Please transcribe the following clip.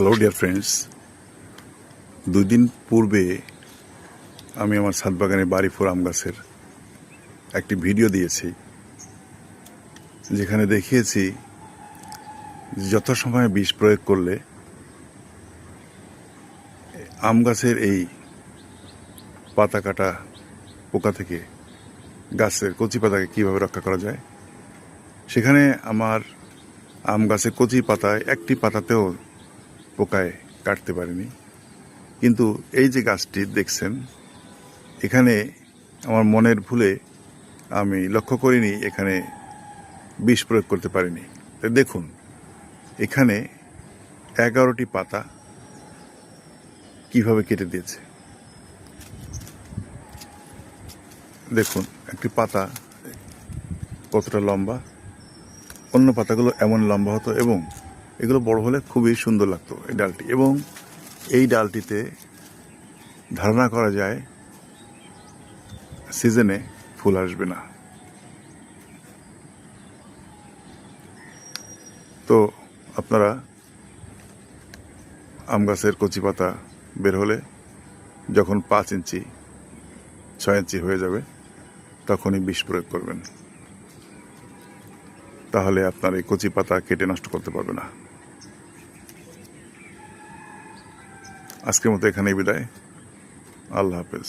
Hello dear friends দুই দিন পূর্বে আমি আমার ছাদ বাগানে বাড়িফোর আম গাছের একটি ভিডিও দিয়েছি, যেখানে দেখিয়েছি যথাসময়ে বিষ প্রয়োগ করলে আম গাছের এই পাতা কাটা পোকা থেকে গাছের কচি পাতাকে কীভাবে রক্ষা করা যায়? সেখানে আমার আম গাছের কচি পাতায় একটি পাতাতেও পোকায় কাটতে পারিনি। কিন্তু এই যে গাছটি দেখছেন, এখানে আমার মনের ভুলে আমি লক্ষ্য করিনি এখানে বিষ প্রয়োগ করতে পারিনি। দেখুন, এখানে এগারোটি পাতা কীভাবে কেটে দিয়েছে। দেখুন, একটি পাতা কতটা লম্বা, অন্য পাতাগুলো এমন লম্বা হতো এবং এগুলো বড় হলে খুবই সুন্দর লাগতো এই ডালটি। এবং এই ডালটিতে ধারণা করা যায় সিজনে ফুল আসবে না। তো আপনারা আম গাছের কচি পাতা বের হলে যখন পাঁচ ইঞ্চি, ছয় ইঞ্চি হয়ে যাবে, তখনই বিষ প্রয়োগ করবেন। তাহলে আপনার এই কচি পাতা কেটে নষ্ট করতে পারবে না। আজকের মতো এখানেই বিদায়। আল্লাহ হাফেজ।